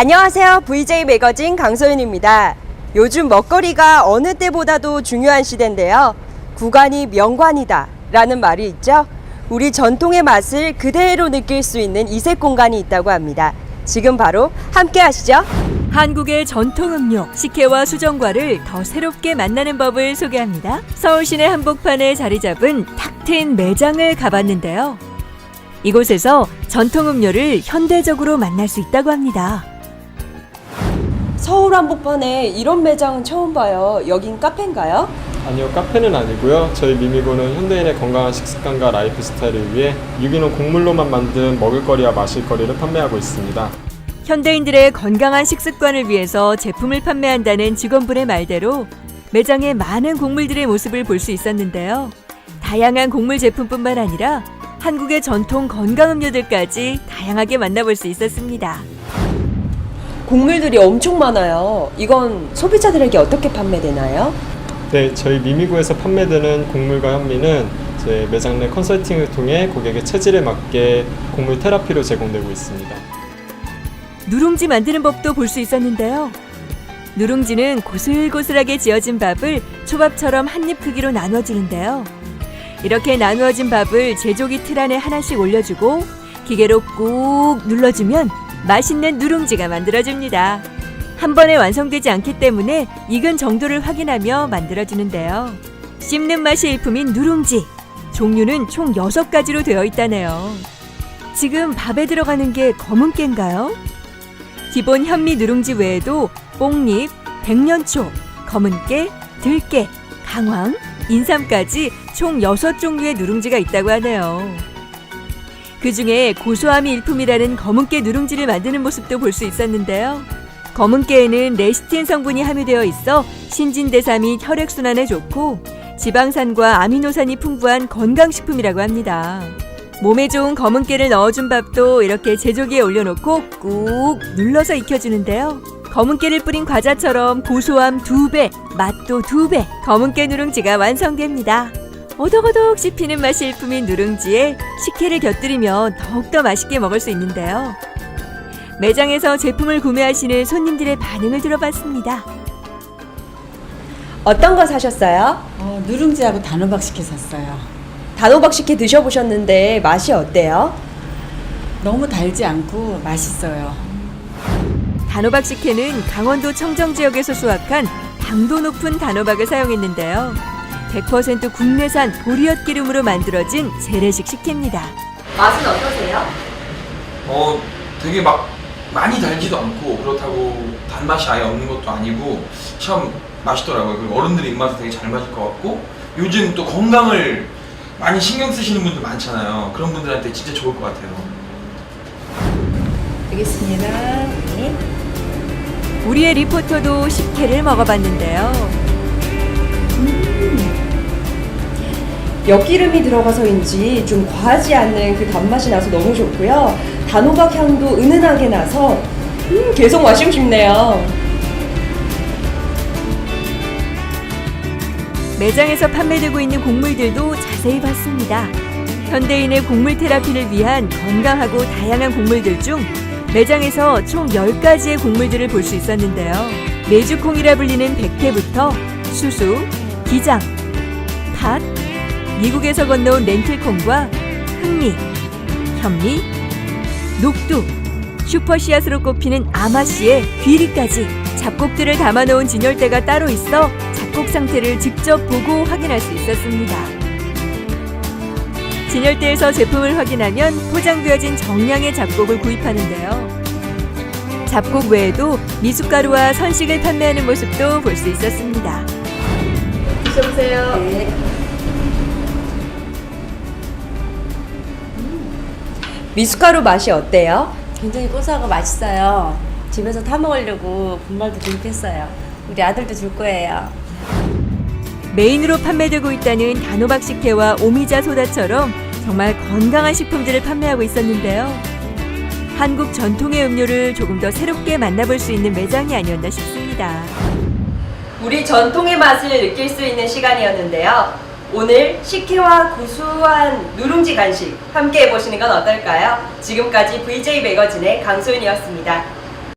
안녕하세요. VJ 매거진 강소연입니다. 요즘 먹거리가 어느 때보다도 중요한 시대인데요. 구간이 명관이다 라는 말이 있죠. 우리 전통의 맛을 그대로 느낄 수 있는 이색 공간이 있다고 합니다. 지금 바로 함께 하시죠. 한국의 전통 음료 식혜와 수정과를 더 새롭게 만나는 법을 소개합니다. 서울 시내 한복판에 자리 잡은 탁 트인 매장을 가봤는데요. 이곳에서 전통 음료를 현대적으로 만날 수 있다고 합니다. 서울 한복판에 이런 매장은 처음 봐요. 여긴 카페인가요? 아니요, 카페는 아니고요. 저희 미미고는 현대인의 건강한 식습관과 라이프 스타일을 위해 유기농 곡물로만 만든 먹을거리와 마실거리를 판매하고 있습니다. 현대인들의 건강한 식습관을 위해서 제품을 판매한다는 직원분의 말대로 매장에 많은 곡물들의 모습을 볼 수 있었는데요. 다양한 곡물 제품뿐만 아니라 한국의 전통 건강 음료들까지 다양하게 만나볼 수 있었습니다. 곡물들이 엄청 많아요. 이건 소비자들에게 어떻게 판매되나요? 네, 저희 미미고에서 판매되는 곡물과 현미는 제 매장 내 컨설팅을 통해 고객의 체질에 맞게 곡물 테라피로 제공되고 있습니다. 누룽지 만드는 법도 볼 수 있었는데요. 누룽지는 고슬고슬하게 지어진 밥을 초밥처럼 한 입 크기로 나눠주는데요. 이렇게 나누어진 밥을 제조기 틀 안에 하나씩 올려주고 기계로 꾹 눌러주면 맛있는 누룽지가 만들어집니다. 한 번에 완성되지 않기 때문에 익은 정도를 확인하며 만들어주는데요. 씹는 맛이 일품인 누룽지. 종류는 총 6가지로 되어 있다네요. 지금 밥에 들어가는 게 검은 깨인가요? 기본 현미 누룽지 외에도 뽕잎, 백년초, 검은 깨, 들깨, 강황, 인삼까지 총 6종류의 누룽지가 있다고 하네요. 그 중에 고소함이 일품이라는 검은깨 누룽지를 만드는 모습도 볼 수 있었는데요. 검은깨에는 레시틴 성분이 함유되어 있어 신진대사 및 혈액순환에 좋고 지방산과 아미노산이 풍부한 건강식품이라고 합니다. 몸에 좋은 검은깨를 넣어준 밥도 이렇게 제조기에 올려놓고 꾹 눌러서 익혀주는데요. 검은깨를 뿌린 과자처럼 고소함 두 배, 맛도 두 배, 검은깨 누룽지가 완성됩니다. 오독오독 씹히는 맛이 일품인 누룽지에 식혜를 곁들이면 더욱더 맛있게 먹을 수 있는데요. 매장에서 제품을 구매하시는 손님들의 반응을 들어봤습니다. 어떤 거 사셨어요? 어, 누룽지하고 단호박 시켜 샀어요. 단호박 식혜 드셔보셨는데 맛이 어때요? 너무 달지 않고 맛있어요. 단호박 식혜는 강원도 청정 지역에서 수확한 당도 높은 단호박을 사용했는데요. 100% 국내산 보리엿 기름으로 만들어진 재래식 식혜입니다. 맛은 어떠세요? 어 되게 막 많이 달지도 않고 그렇다고 단맛이 아예 없는 것도 아니고 참 맛있더라고요. 그리고 어른들 입맛에 되게 잘 맞을 것 같고 요즘 또 건강을 많이 신경 쓰시는 분들 많잖아요. 그런 분들한테 진짜 좋을 것 같아요. 알겠습니다. 우리의 리포터도 식혜를 먹어봤는데요. 엿기름이 들어가서인지 좀 과하지 않는 그 단맛이 나서 너무 좋고요. 단호박 향도 은은하게 나서 음, 계속 마시고 싶네요. 매장에서 판매되고 있는 곡물들도 자세히 봤습니다. 현대인의 곡물 테라피를 위한 건강하고 다양한 곡물들 중 매장에서 총 10가지의 곡물들을 볼 수 있었는데요. 메주콩이라 불리는 백태부터 수수, 기장, 팥, 미국에서 건너온 렌틸콩과 흑미, 현미, 녹두, 슈퍼씨앗으로 꼽히는 아마씨의 귀리까지 잡곡들을 담아놓은 진열대가 따로 있어 작곡 상태를 직접 보고 확인할 수 있었습니다. 진열대에서 제품을 확인하면 포장되어진 정량의 잡곡을 구입하는데요. 잡곡 외에도 미숫가루와 선식을 판매하는 모습도 볼 수 있었습니다. 드셔보세요. 네. 미숫가루 맛이 어때요? 굉장히 고소하고 맛있어요. 집에서 타 먹으려고 분말도 구입했어요. 우리 아들도 줄 거예요. 메인으로 판매되고 있다는 단호박 식혜와 오미자 소다처럼 정말 건강한 식품들을 판매하고 있었는데요. 한국 전통의 음료를 조금 더 새롭게 만나볼 수 있는 매장이 아니었나 싶습니다. 우리 전통의 맛을 느낄 수 있는 시간이었는데요. 오늘 식혜와 구수한 누룽지 간식 함께 해보시는 건 어떨까요? 지금까지 VJ 매거진의 강소연이었습니다.